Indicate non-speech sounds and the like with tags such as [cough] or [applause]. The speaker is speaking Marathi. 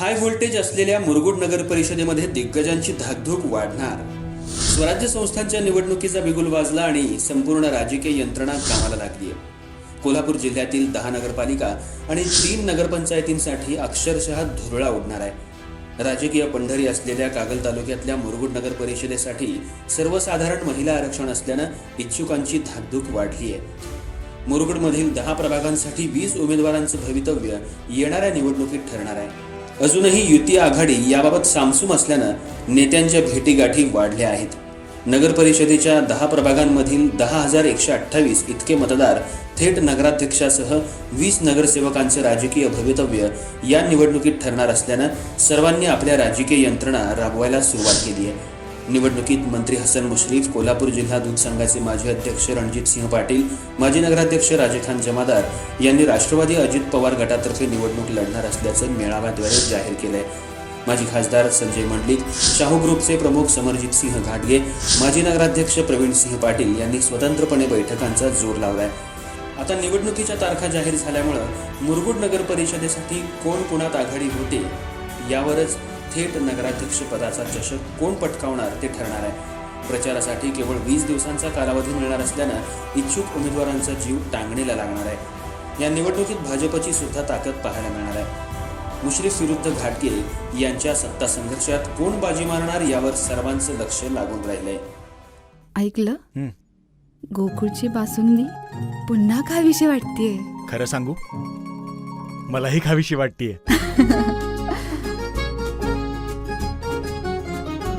हाय व्होल्टेज असलेल्या मुरगुड नगर परिषदेमध्ये दिग्गजांची धाकधूक वाढणार. स्वराज्य संस्थांच्या निवडणुकीचा बिगुल वाजला आणि संपूर्ण राजकीय यंत्रणा कामाला लागली आहे. कोल्हापूर जिल्ह्यातील दहा नगरपालिका आणि तीन नगरपंचायतींसाठी अक्षरशः धुरळा उडणार आहे. राजकीय पंढरी असलेल्या कागल तालुक्यातल्या मुरगुड नगर परिषदेसाठी सर्वसाधारण महिला आरक्षण असल्यानं इच्छुकांची धाकधूक वाढली आहे. मुरगुडमधील दहा प्रभागांसाठी वीस उमेदवारांचं भवितव्य येणाऱ्या निवडणुकीत ठरणार आहे. अजूनही युती आघाडी याबाबत सामसूम असल्यानं नेत्यांच्या भेटीगाठी वाढल्या आहेत. नगर परिषदेच्या दहा प्रभागांमधील दहा हजार एकशे अठ्ठावीस इतके मतदार थेट नगराध्यक्षासह वीस नगरसेवकांचे राजकीय भवितव्य या निवडणुकीत ठरणार असल्यानं सर्वांनी आपल्या राजकीय यंत्रणा राबवायला सुरुवात केली आहे. निवडणुकीत मंत्री हसन मुश्रीफ कोल्हापूर जिल्हा दूध संघाचे माजी अध्यक्ष रणजित सिंह पाटील माजी नगराध्यक्ष राजेखान जमादार यांनी राष्ट्रवादी अजित पवार गटातर्फे निवडणूक लढणार असल्याचं मेळाव्याद्वारे जाहीर केलंय. माजी खासदार संजय मंडलिक शाहू ग्रुपचे प्रमुख समरजित सिंह घाटगे माजी नगराध्यक्ष प्रवीण सिंह पाटील यांनी स्वतंत्रपणे बैठकांचा जोर लावलाय. आता निवडणुकीच्या तारखा जाहीर झाल्यामुळं मुरगुड नगर परिषदेसाठी कोण पुण्यात आघाडी होते यावरच थेट नगराध्यक्ष पदाचा चषक कोण पटकावणार ते ठरणार आहे. प्रचारासाठी केवळ वीस दिवसांचा कालावधी मिळणार असल्यानं इच्छुक उमेदवारांचा जीव टांगणीला लागणार आहे. या निवडणुकीत भाजपची सुद्धा ताकद पाहायला मिळणार आहे. मुश्रीफ विरुद्ध घाटगे यांच्या सत्ता संघर्षात कोण बाजी मारणार यावर सर्वांचं लक्ष लागून राहिलंय. ऐकलं? हं. गोकुळची बासुंदी? पुन्हा खावीशी वाटतेय. खरं सांगू? मलाही खावीशी वाटतीये. [laughs]